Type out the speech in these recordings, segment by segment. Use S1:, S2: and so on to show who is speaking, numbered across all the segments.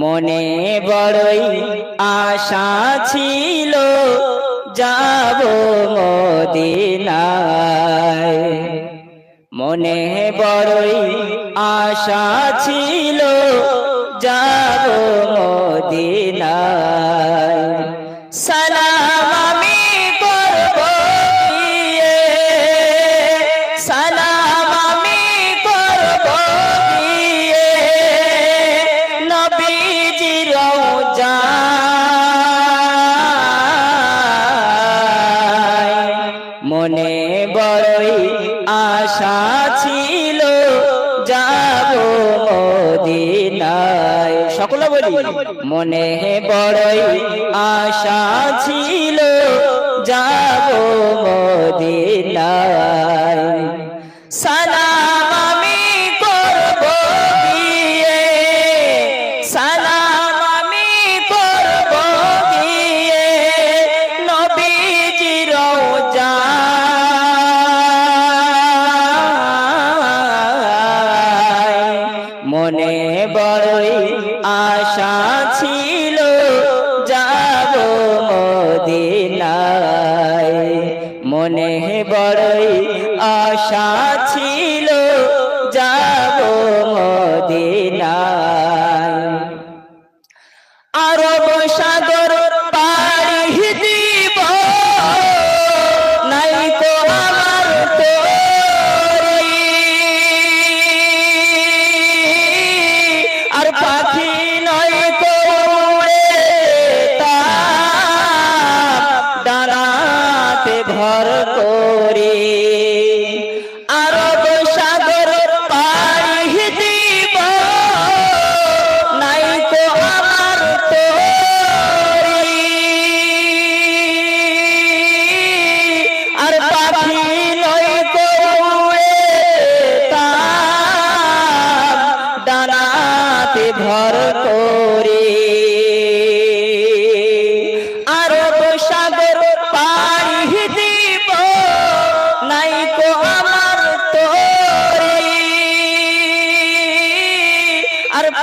S1: মনে বড়ই আশা ছিল যাব মদিনায়। মনে বড়ই আশা ছিল যাব মদিনায়। সালাম মনে বড়ই আশা ছিল যাব মদিনায় ছিল যাব মদিনায়। মনে বড়ই আশা ছিল ভর করে। আরব সাগর পাড়ি দিব। নাই তো আমার তোরি। আর পাখি নয় তো ভর করে।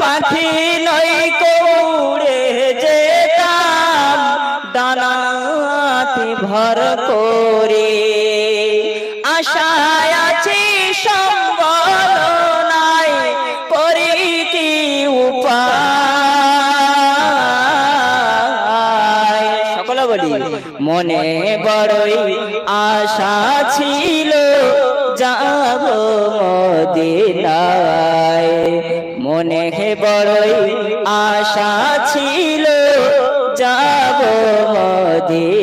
S1: পাখি নই কৌড়ে যেতাম, ডানাতে ভর করে। আশায় আছি সম্বল নাই করি কি উপায় বলি, মনে বড়ই আশা ছিল যাব মদিনায়। মনে হে বড়ই আশা ছিল যাব মদিনা